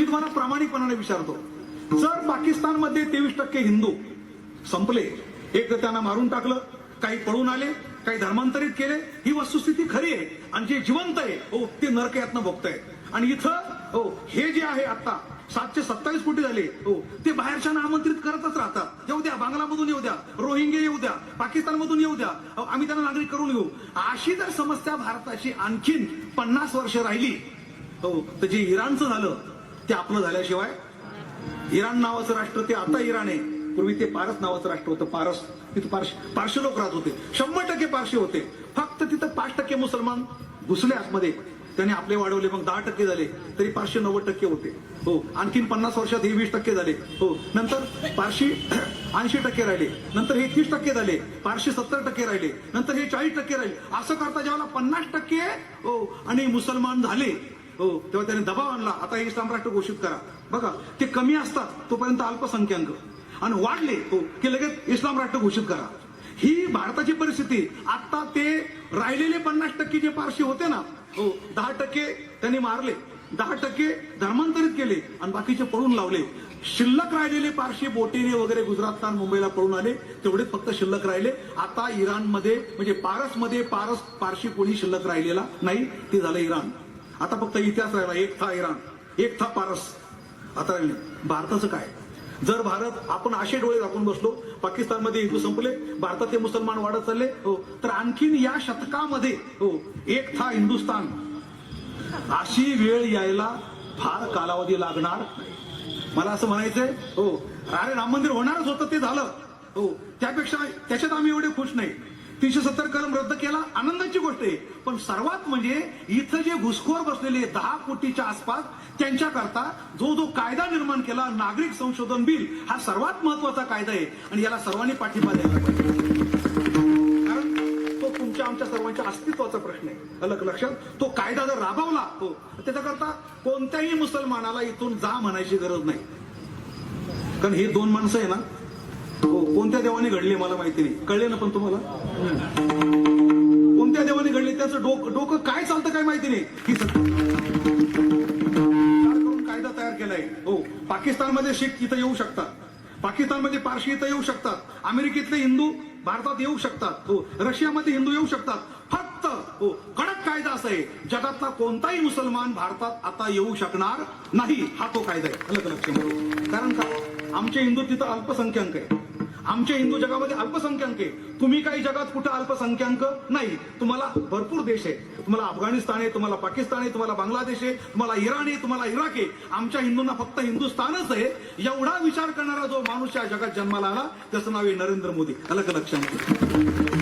मी तुम्हाला प्रामाणिकपणाने विचारतो. जर पाकिस्तानमध्ये तेवीस टक्के हिंदू संपले. एक तर त्यांना मारून टाकलं. काही पळून आले काही धर्मांतरित केले. ही वस्तुस्थिती खरी आहे आणि जे जिवंत आहे हो ते नरक यातनं बघताय आणि इथं हो हे जे आहे आता सातशे सत्तावीस कोटी झाले हो ते बाहेरच्या आमंत्रित करतच राहतात. येऊ द्या बांगलामधून येऊ द्या रोहिंगे येऊ द्या पाकिस्तानमधून येऊ द्या. आम्ही त्यांना नागरिक करून घेऊ. अशी जर समस्या भारताची आणखीन पन्नास वर्ष राहिली हो तर जे इराणचं झालं ते आपलं झाल्याशिवाय इराण नावाचं राष्ट्र ते आता इराण आहे. पूर्वी ते पारस नावाचं राष्ट्र होतं पारस. तिथं पारश पारशी लोक राहत होते. शंभर टक्के पारशी होते. फक्त तिथं पाच टक्के मुसलमान घुसले आतमध्ये. त्याने आपले वाढवले मग दहा टक्के झाले. तरी पाचशे नव्वद टक्के होते. हो आणखीन पन्नास वर्षात हे वीस टक्के झाले. हो नंतर पारशी ऐंशी टक्के राहिले. नंतर हे तीस टक्के झाले. पारशी सत्तर टक्के राहिले. नंतर हे चाळीस टक्के राहिले. असं करता जेव्हा पन्नास टक्के हो आणि मुसलमान झाले हो तेव्हा त्याने दबाव आणला. आता हे इस्लाम राष्ट्र घोषित करा. बघा ते कमी असतात तोपर्यंत अल्पसंख्याक. आणि वाढले हो की लगेच इस्लाम राष्ट्र घोषित करा. ही भारताची परिस्थिती आता ते राहिलेले पन्नास टक्के जे पारशी होते ना हो दहा टक्के त्यांनी मारले. दहा टक्के धर्मांतरित केले आणि बाकीचे पळून लावले. शिल्लक राहिलेले पारशी बोटीने वगैरे गुजरात मुंबईला पळून आले. तेवढे फक्त शिल्लक राहिले. आता इराणमध्ये म्हणजे पारसमध्ये पारस पारशी कोणी शिल्लक राहिलेला नाही ते झालं इराण. आता फक्त इतिहास राहिला. एक था इराण एक था पारस. आता राहिले भारताचं काय? जर भारत आपण असे डोळे दाखवून बसलो पाकिस्तानमध्ये हिंदू संपले भारतातले मुसलमान वाढत चालले हो. तर आणखीन या शतकामध्ये हो एक था हिंदुस्तान अशी वेळ यायला फार कालावधी लागणार मला असं म्हणायचंय हो. अरे राम मंदिर होणारच होतं ते झालं. हो. त्यापेक्षा त्याच्यात आम्ही एवढे खुश नाही. तीनशे सत्तर कलम रद्द केला आनंदाची गोष्ट आहे. पण सर्वात म्हणजे इथं जे घुसखोर बसलेले दहा कोटीच्या आसपास त्यांच्याकरता जो जो कायदा निर्माण केला नागरिक संशोधन बिल हा सर्वात महत्त्वाचा कायदा आहे. आणि याला सर्वांनी पाठिंबा द्यायला पाहिजे. कारण तो तुमच्या आमच्या सर्वांच्या अस्तित्वाचा प्रश्न आहे. अलग लक्षात तो कायदा जर राबवला हो, तो त्याच्याकरता कोणत्याही मुसलमानाला इथून जा म्हणायची गरज नाही. कारण हे दोन माणसं आहे ना हो कोणत्या देवाने घडले मला माहिती नाही. कळले ना पण तुम्हाला? कोणत्या देवाने घडले त्याचं डोकं डोकं काय चालतं काय माहिती नाही. ही करून कायदा तयार केलाय. हो पाकिस्तानमध्ये शीख इथं येऊ शकतात. पाकिस्तानमध्ये पारशी इथं येऊ शकतात. अमेरिकेतले हिंदू भारतात येऊ शकतात. हो रशियामध्ये हिंदू येऊ शकतात. फक्त हो कडक कायदा असा आहे. जगातला कोणताही मुसलमान भारतात आता येऊ शकणार नाही. हा तो कायदा आहे. अलग लक्ष कारण का? आमचे हिंदू तिथं अल्पसंख्याक आहे आमच्या हिंदू जगामध्ये अल्पसंख्याक आहे. तुम्ही काही जगात कुठं अल्पसंख्याक नाही. तुम्हाला भरपूर देश आहे. तुम्हाला अफगाणिस्तान आहे तुम्हाला पाकिस्तान आहे तुम्हाला बांगलादेश आहे तुम्हाला इराण आहे तुम्हाला इराक आहे. आमच्या हिंदूंना फक्त हिंदुस्थानच आहे. एवढा विचार करणारा जो माणूस या जगात जन्माला आला त्याचं नाव आहे नरेंद्र मोदी. अलग लक्षात